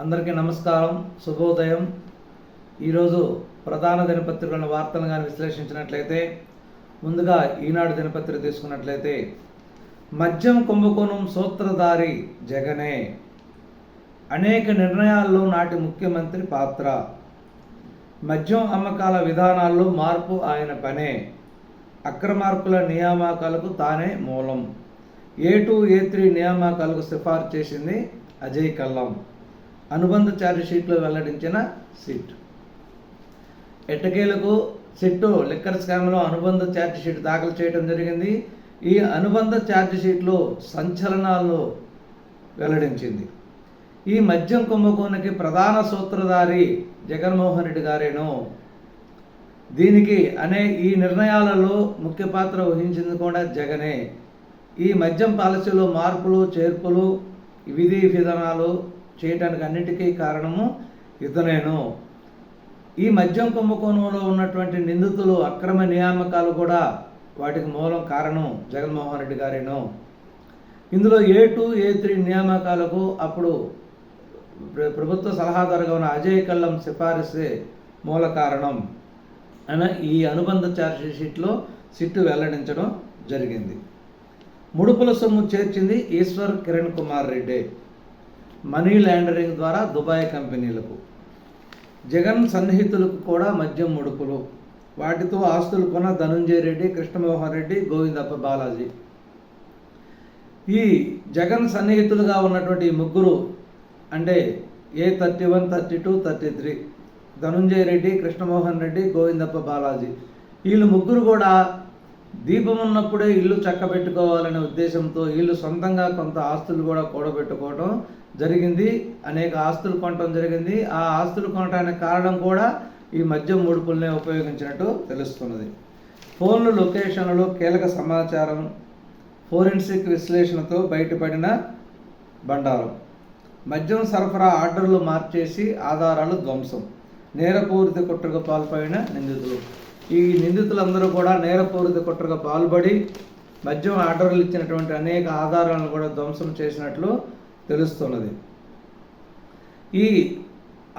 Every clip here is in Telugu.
అందరికీ నమస్కారం శుభోదయం. ఈరోజు ప్రధాన దినపత్రికలను వార్తలను కానీ విశ్లేషించినట్లయితే ముందుగా ఈనాడు దినపత్రిక తీసుకున్నట్లయితే మద్యం కుంభకోణం సూత్రధారి జగనే. అనేక నిర్ణయాల్లో నాటి ముఖ్యమంత్రి పాత్ర. మద్యం అమ్మకాల విధానాల్లో మార్పు ఆయన పనే. అక్రమార్కుల నియామకాలకు తానే మూలం. ఏ టూ ఏ త్రీ నియామకాలకు సిఫార్సు చేసింది అజయ్ కల్లం. అనుబంధ ఛార్జ్షీట్లో వెల్లడించిన సిట్ ఎట్టకేలకు సిట్టు లిక్కర్ స్కామ్లో అనుబంధ ఛార్జ్షీట్ దాఖలు చేయడం జరిగింది. ఈ అనుబంధ ఛార్జ్షీట్లో సంచలనాలను వెల్లడించింది. ఈ మద్యం కుంభకోణకి ప్రధాన సూత్రధారి జగన్మోహన్ రెడ్డి గారేను. దీనికి అనే ఈ నిర్ణయాలలో ముఖ్య పాత్ర వహించింది కూడా జగనే. ఈ మద్యం పాలసీలో మార్పులు చేర్పులు విధి విధానాలు చేయటానికి అన్నిటికీ కారణము ఇతనేను. ఈ మద్యం కుంభకోణంలో ఉన్నటువంటి నిందితులు అక్రమ నియామకాలు కూడా వాటికి మూలం కారణం జగన్మోహన్ రెడ్డి గారేను. ఇందులో ఏ టూ ఏ త్రీ నియామకాలకు అప్పుడు ప్రభుత్వ సలహాదారుగా ఉన్న అజయ్ కల్లం సిఫారసే మూల కారణం. అని ఈ అనుబంధ ఛార్జీ షీట్లో సిట్టు వెల్లడించడం జరిగింది. ముడుపుల సొమ్ము చేర్చింది ఈశ్వర్ కిరణ్ కుమార్ రెడ్డి. మనీ లాండరింగ్ ద్వారా దుబాయ్ కంపెనీలకు. జగన్ సన్నిహితులకు కూడా మద్యం ముడుపులు. వాటితో ఆస్తులు కొన్న ధనుంజయ రెడ్డి కృష్ణమోహన్ రెడ్డి గోవిందప్ప బాలాజీ. ఈ జగన్ సన్నిహితులుగా ఉన్నటువంటి ఈ ముగ్గురు అంటే A thirty one thirty two thirty three Dhanunjaya Reddy Krishnamohan Reddy Govindappa Balaji. వీళ్ళు ముగ్గురు కూడా దీపం ఉన్నప్పుడే ఇల్లు చక్కబెట్టుకోవాలనే ఉద్దేశంతో వీళ్ళు సొంతంగా కొంత ఆస్తులు కూడా కూడబెట్టుకోవడం జరిగింది అనేక ఆస్తులు కొనటం జరిగింది. ఆ ఆస్తులు కొనటానికి కారణం కూడా ఈ మద్యం ముడుపుల్నే ఉపయోగించినట్టు తెలుస్తున్నది. ఫోన్లు లొకేషన్లు కీలక సమాచారం ఫోరెన్సిక్ విశ్లేషణతో బయటపడిన బండారం. మద్యం సరఫరా ఆర్డర్లు మార్చేసి ఆధారాలు ధ్వంసం. నేరపూరిత కుట్రకు పాల్పడిన నిందితులు. ఈ నిందితులందరూ కూడా నేరపూరిత కుట్రకు పాల్పడి మద్యం ఆర్డర్లు ఇచ్చినటువంటి అనేక ఆధారాలను కూడా ధ్వంసం చేసినట్లు తెలుస్తున్నది. ఈ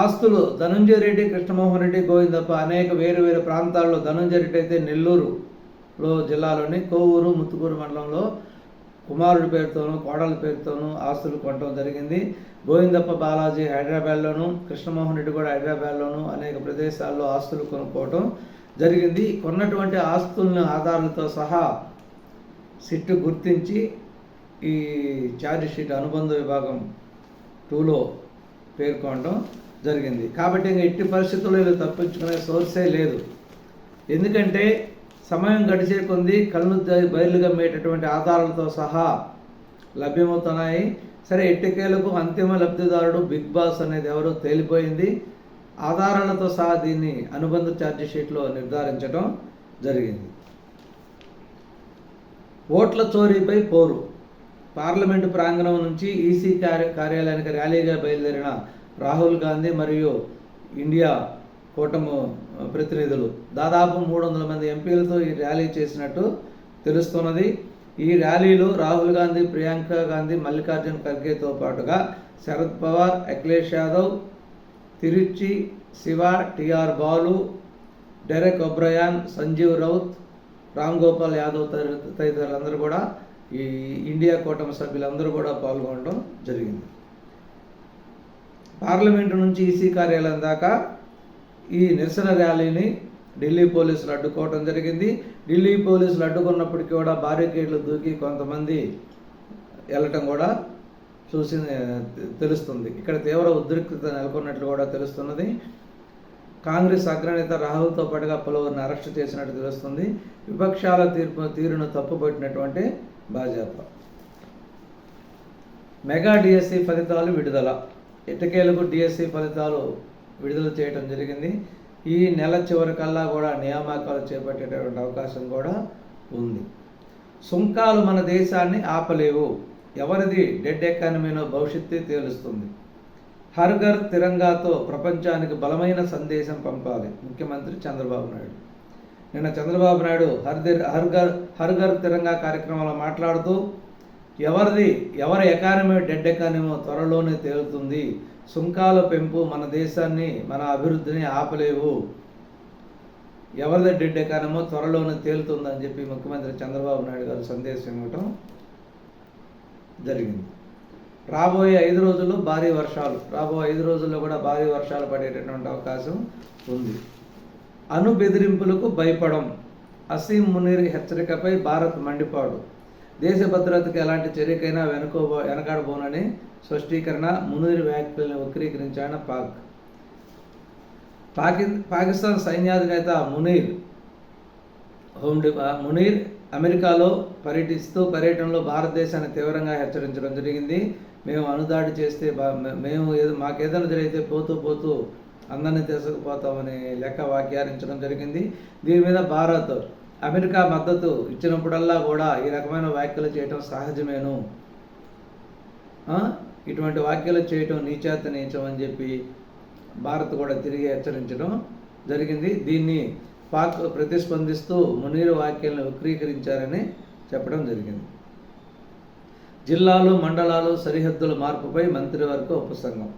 ఆస్తులు ధనుంజయ రెడ్డి కృష్ణమోహన్ రెడ్డి గోవిందప్ప అనేక వేరు వేరు ప్రాంతాల్లో ధనుంజయ రెడ్డి అయితే నెల్లూరులో జిల్లాలోని కోవూరు ముత్తుకూరు మండలంలో కుమారుడి పేరుతోనూ కోడల పేరుతోనూ ఆస్తులు కొనడం జరిగింది. గోవిందప్ప బాలాజీ హైదరాబాద్లోను కృష్ణమోహన్ రెడ్డి కూడా హైదరాబాద్లోను అనేక ప్రదేశాల్లో ఆస్తులు కొనుక్కోవటం జరిగింది. కొన్నటువంటి ఆస్తులను ఆధారాలతో సహా సిట్టు గుర్తించి ఈ ఛార్జ్ షీట్ అనుబంధ విభాగం టూలో పేర్కొనడం జరిగింది. కాబట్టి ఇంకా ఎట్టి పరిస్థితుల్లో వీళ్ళు తప్పించుకునే సోర్సే లేదు. ఎందుకంటే సమయం గడిచే కొంది కళ్ళు బయలు బయలుగా మేటటువంటి ఆధారాలతో సహా లభ్యమవుతున్నాయి. సరే ఎట్టికేలకు అంతిమ లబ్ధిదారుడు బిగ్ బాస్ అనేది ఎవరో తేలిపోయింది. ఆధారాలతో సహా దీన్ని అనుబంధ ఛార్జ్ షీట్లో నిర్ధారించడం జరిగింది. ఓట్ల చోరీపై పోరు. పార్లమెంటు ప్రాంగణం నుంచి ఈసీ కార్య కార్యాలయానికి ర్యాలీగా బయలుదేరిన రాహుల్ గాంధీ మరియు ఇండియా కూటమి ప్రతినిధులు. దాదాపు మూడు వందల మంది ఎంపీలతో ఈ ర్యాలీ చేసినట్టు తెలుస్తున్నది. ఈ ర్యాలీలో రాహుల్ గాంధీ ప్రియాంక గాంధీ మల్లికార్జున్ ఖర్గేతో పాటుగా శరద్ పవార్ అఖిలేష్ యాదవ్ తిరుచి శివ టిఆర్ బాలు డెరెక్ ఒబ్రయాన్ సంజీవ్ రౌత్ రామ్ గోపాల్ యాదవ్ తదితరులందరూ కూడా ఈ ఇండియా కూటమి సభ్యులందరూ కూడా పాల్గొనడం జరిగింది. పార్లమెంటు నుంచి ఈసీ కార్యాలయం దాకా ఈ నిరసన ర్యాలీని ఢిల్లీ పోలీసులు అడ్డుకోవడం జరిగింది. ఢిల్లీ పోలీసులు అడ్డుకున్నప్పటికీ కూడా బారికేడ్లు దూకి కొంతమంది వెళ్ళటం కూడా చూసి తెలుస్తుంది. ఇక్కడ తీవ్ర ఉద్రిక్తత నెలకొన్నట్లు కూడా తెలుస్తున్నది. కాంగ్రెస్ అగ్రనేత రాహుల్తో పాటుగా పలువురిని అరెస్ట్ చేసినట్టు తెలుస్తుంది. విపక్షాల తీర్పు తీరును తప్పుపట్టినటువంటి భాజపా. మెగా డిఎస్సి ఫలితాలు విడుదల. ఇటకేలకు డిఎస్సి ఫలితాలు విడుదల చేయడం జరిగింది. ఈ నెల చివరికల్లా కూడా నియామకాలు చేపట్టేటటువంటి అవకాశం కూడా ఉంది. సుంకాలు మన దేశాన్ని ఆపలేవు. ఎవరిది డెడ్ ఎకానమీనో భవిష్యత్తు తేలుస్తుంది. హర్ఘర్ తిరంగాతో ప్రపంచానికి బలమైన సందేశం పంపాలి. ముఖ్యమంత్రి చంద్రబాబు నాయుడు. నిన్న చంద్రబాబు నాయుడు హర్దిర్ హర్ఘర్ హర్ఘర్ తిరంగా కార్యక్రమంలో మాట్లాడుతూ ఎవరిది ఎవరి ఎకానమీ డెడ్ ఎకానమీ త్వరలోనే తేలుతుంది. సుంకాల పెంపు మన దేశాన్ని మన అభివృద్ధిని ఆపలేవు. ఎవరిది డెడ్ ఎకానమో త్వరలోనే తేలుతుందని చెప్పి ముఖ్యమంత్రి చంద్రబాబు నాయుడు గారు సందేశం ఇవ్వటం జరిగింది. రాబోయే ఐదు రోజుల్లో భారీ వర్షాలు రాబోయే ఐదు రోజుల్లో కూడా భారీ వర్షాలు పడేటటువంటి అవకాశం ఉంది. అణు బెదిరింపులకు భయపడం. అసీం మునీర్ హెచ్చరికపై భారత్ మండిపాడు. దేశ భద్రతకు ఎలాంటి చర్యకైనా వెనుకో వెనకాడబోనని స్పష్టీకరణ మునీర్ వ్యాఖ్యలను వక్రీకరించాడు పాక్. పాకి పాకిస్తాన్ సైన్యాధినేత మునీర్ హోమ్ మునీర్ అమెరికాలో పర్యటిస్తూ పర్యటనలో భారతదేశాన్ని తీవ్రంగా హెచ్చరించడం జరిగింది. మేము అనుదాడి చేస్తే మేము ఏదో మాకేదైనా జరిగితే పోతూ పోతూ అందరినీ తీసుకుపోతామని లెక్క వ్యాఖ్యానించడం జరిగింది. దీని మీద భారత్ అమెరికా మద్దతు ఇచ్చినప్పుడల్లా కూడా ఈ రకమైన వ్యాఖ్యలు చేయటం సహజమేను. ఆ? ఇటువంటి వ్యాఖ్యలు చేయటం నీచేత నీచం అని చెప్పి భారత్ కూడా తిరిగి హెచ్చరించడం జరిగింది. దీన్ని పాక్ ప్రతిస్పందిస్తూ మునీర్ వ్యాఖ్యలను వక్రీకరించారని చెప్పడం జరిగింది. జిల్లాలు మండలాలు సరిహద్దుల మార్పుపై మంత్రివర్గ ఉపసంఘం.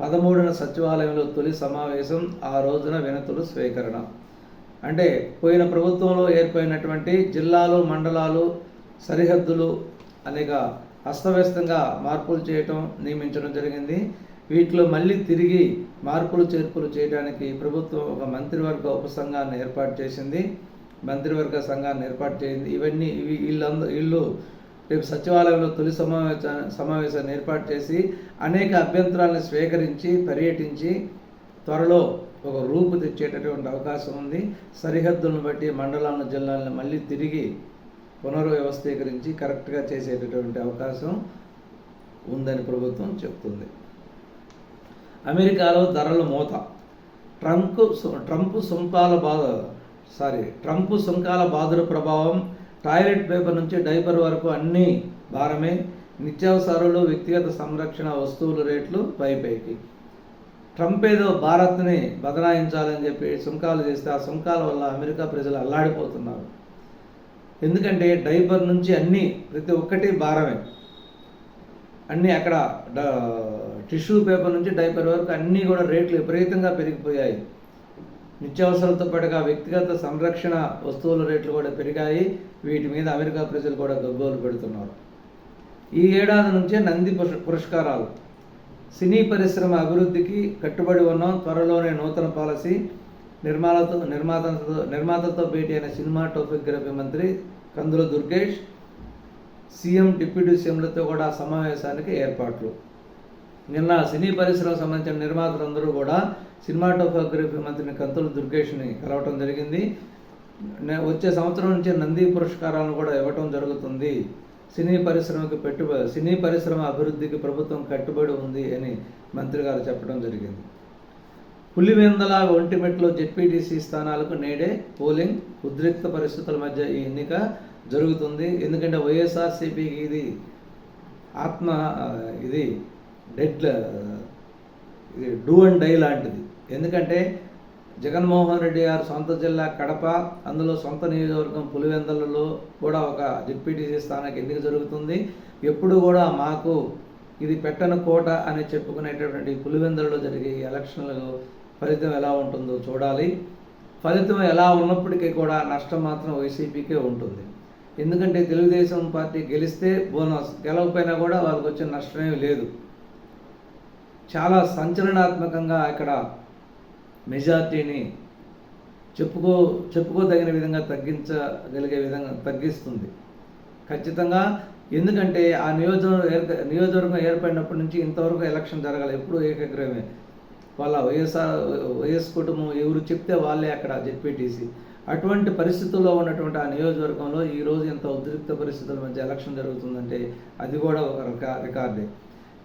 పదమూడున సచివాలయంలో తొలి సమావేశం ఆ రోజున వినతులు స్వీకరణ. అంటే పోయిన ప్రభుత్వంలో ఏర్పడినటువంటి జిల్లాలు మండలాలు సరిహద్దులు అనేక అస్తవ్యస్తంగా మార్పులు చేయటం నియమించడం జరిగింది. వీటిలో మళ్ళీ తిరిగి మార్పులు చేర్పులు చేయడానికి ప్రభుత్వం ఒక మంత్రివర్గ ఉపసంఘాన్ని ఏర్పాటు చేసింది. మంత్రివర్గ సంఘాన్ని ఏర్పాటు చేసింది ఇవన్నీ ఇవి వీళ్ళందరూ వీళ్ళు రేపు సచివాలయంలో తొలి సమావేశ సమావేశాన్ని ఏర్పాటు చేసి అనేక అభ్యంతరాలను స్వీకరించి పర్యటించి త్వరలో ఒక రూపు తెచ్చేటటువంటి అవకాశం ఉంది. సరిహద్దులను బట్టి మండలాలను జిల్లాలను మళ్ళీ తిరిగి పునర్వ్యవస్థీకరించి కరెక్ట్గా చేసేటటువంటి అవకాశం ఉందని ప్రభుత్వం చెప్తుంది. అమెరికాలో ధరల మూత. ట్రంప్ ట్రంప్ సుంకాల బాధ సారీ ట్రంప్ సుంకాల బాధల ప్రభావం టాయిలెట్ పేపర్ నుంచి డైపర్ వరకు అన్నీ భారమే. నిత్యావసరాలు వ్యక్తిగత సంరక్షణ వస్తువుల రేట్లు పైపైకి. ట్రంప్ ఏదో భారత్ని బదలాయించాలని చెప్పి సుంకాలు చేస్తే ఆ సుంకాల వల్ల అమెరికా ప్రజలు అల్లాడిపోతున్నారు. ఎందుకంటే డైపర్ నుంచి అన్నీ ప్రతి ఒక్కటి భారమే. అన్నీ అక్కడ డ- టిష్యూ పేపర్ నుంచి డైపర్ వరకు అన్నీ కూడా రేట్లు విపరీతంగా పెరిగిపోయాయి. నిత్యావసరాలతో పాటుగా వ్యక్తిగత సంరక్షణ వస్తువుల రేట్లు కూడా పెరిగాయి. వీటి మీద అమెరికా ప్రజలు కూడా గగ్గోలు పెడుతున్నారు. ఈ ఏడాది నుంచే నంది పురస్కారాలు. సినీ పరిశ్రమ అభివృద్ధికి కట్టుబడి ఉన్నాం. త్వరలోనే నూతన పాలసీ. నిర్మాలతో నిర్మాతతో నిర్మాతతో భేటీ అయిన సినిమాటోగ్రఫీ మంత్రి కందుల దుర్గేష్ సీఎం డిప్యూటీ సీఎంలతో కూడా సమావేశానికి ఏర్పాట్లు. నిన్న సినీ పరిశ్రమకు సంబంధించిన నిర్మాతలందరూ కూడా సినిమాటోగ్రఫీ మంత్రిని కంతుల దుర్గేష్ని కలవటం జరిగింది. నే- వచ్చే సంవత్సరం నుంచి నంది పురస్కారాలను కూడా ఇవ్వటం జరుగుతుంది. సినీ పరిశ్రమకు పెట్టుబడి సినీ పరిశ్రమ అభివృద్ధికి ప్రభుత్వం కట్టుబడి ఉంది అని మంత్రి గారు చెప్పడం జరిగింది. పులివెందల ఒంటిమెట్లో జెడ్పీటీసీ స్థానాలకు నేడే పోలింగ్ ఉద్రిక్త పరిస్థితుల మధ్య ఈ ఎన్నిక జరుగుతుంది. ఎందుకంటే వైఎస్ఆర్సీపీకి ఇది ఆత్మ ఇది డెడ్ ఇది డూ అండ్ డై లాంటిది. ఎందుకంటే జగన్మోహన్ రెడ్డి గారు సొంత జిల్లా కడప అందులో సొంత నియోజకవర్గం పులివెందలలో కూడా ఒక డిప్యూటీసీ స్థానానికి ఎన్నిక జరుగుతుంది. ఎప్పుడు కూడా మాకు ఇది పెట్టన కోట అని చెప్పుకునేటటువంటి పులివెందులలో జరిగే ఎలక్షన్లు ఎలక్షన్లలో ఫలితం ఎలా ఉంటుందో చూడాలి. ఫలితం ఎలా ఉన్నప్పటికీ కూడా నష్టం మాత్రం వైసీపీకే ఉంటుంది. ఎందుకంటే తెలుగుదేశం పార్టీ గెలిస్తే బోనస్ గెలవకపోయినా కూడా వాళ్ళకి వచ్చే నష్టమేమి లేదు. చాలా సంచలనాత్మకంగా ఇక్కడ మెజార్టీని చెప్పుకో చెప్పుకోదగిన విధంగా తగ్గించగలిగే విధంగా తగ్గిస్తుంది. ఖచ్చితంగా ఎందుకంటే ఆ నియోజకవర్గం ఏర్ప- నియోజకవర్గం ఏర్పడినప్పటి నుంచి ఇంతవరకు ఎలక్షన్ జరగాలి ఎప్పుడూ ఏకగ్రహమే వాళ్ళ వైఎస్ఆర్ వైఎస్ కుటుంబం ఎవరు చెప్తే వాళ్ళే అక్కడ జెడ్పీటీసీ. అటువంటి పరిస్థితుల్లో ఉన్నటువంటి ఆ నియోజకవర్గంలో ఈ రోజు ఇంత ఉద్రిక్త పరిస్థితుల మధ్య ఎలక్షన్ జరుగుతుందంటే అది కూడా ఒక రికార్డే.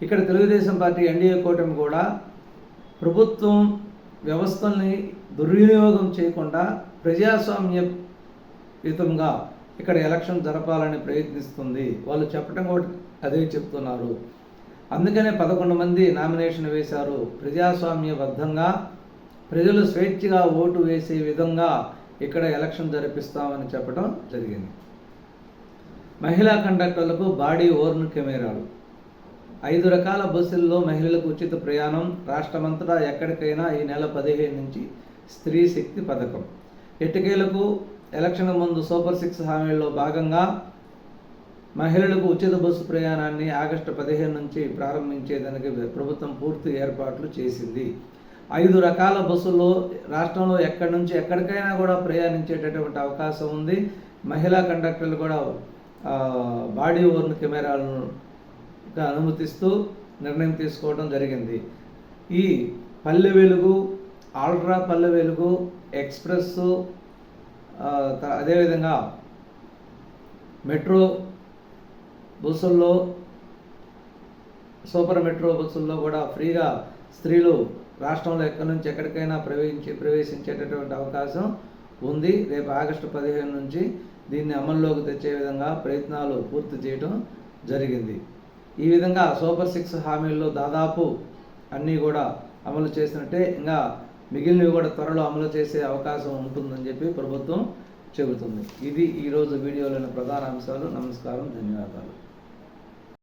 ఇక్కడ తెలుగుదేశం పార్టీ ఎన్డీఏ కూటమి కూడా ప్రభుత్వం వ్యవస్థల్ని దుర్వినియోగం చేయకుండా ప్రజాస్వామ్యయుతంగా ఇక్కడ ఎలక్షన్ జరపాలని ప్రయత్నిస్తుంది. వాళ్ళు చెప్పడం కూడా అదే చెప్తున్నారు. అందుకనే పదకొండు మంది నామినేషన్ వేశారు. ప్రజాస్వామ్యబద్ధంగా ప్రజలు స్వేచ్ఛగా ఓటు వేసే విధంగా ఇక్కడ ఎలక్షన్ జరిపిస్తామని చెప్పడం జరిగింది. మహిళా కండక్టర్లకు బాడీ ఓర్న్ కెమెరాలు. ఐదు రకాల బస్సుల్లో మహిళలకు ఉచిత ప్రయాణం రాష్ట్రమంతటా ఎక్కడికైనా ఈ నెల పదిహేను నుంచి స్త్రీ శక్తి పథకం. ఎట్టకేలకు ఎలక్షన్ ముందు సూపర్ సిక్స్ హామీల్లో భాగంగా మహిళలకు ఉచిత బస్సు ప్రయాణాన్ని ఆగస్టు పదిహేను నుంచి ప్రారంభించేదానికి ప్రభుత్వం పూర్తి ఏర్పాట్లు చేసింది. ఐదు రకాల బస్సుల్లో రాష్ట్రంలో ఎక్కడి నుంచి ఎక్కడికైనా కూడా ప్రయాణించేటటువంటి అవకాశం ఉంది. మహిళా కండక్టర్లు కూడా బాడీ ఓర్న్ కెమెరాలను అనుమతిస్తూ నిర్ణయం తీసుకోవడం జరిగింది. ఈ పల్లె వెలుగు ఆల్ట్రా పల్లె వెలుగు ఎక్స్ప్రెస్ అదేవిధంగా మెట్రో బస్సుల్లో సూపర్ మెట్రో బస్సుల్లో కూడా ఫ్రీగా స్త్రీలు రాష్ట్రంలో ఎక్కడి నుంచి ఎక్కడికైనా ప్రవేశించి ప్రవేశించేటటువంటి అవకాశం ఉంది. రేపు ఆగస్టు పదిహేను నుంచి దీన్ని అమల్లోకి తెచ్చే విధంగా ప్రయత్నాలు పూర్తి చేయడం జరిగింది. ఈ విధంగా సూపర్ సిక్స్ హామీల్లో దాదాపు అన్నీ కూడా అమలు చేసినట్టే ఇంకా మిగిలినవి కూడా త్వరలో అమలు చేసే అవకాశం ఉంటుందని చెప్పి ప్రభుత్వం చెబుతుంది. ఇది ఈరోజు వీడియోలోని ప్రధాన అంశాలు. నమస్కారం. ధన్యవాదాలు.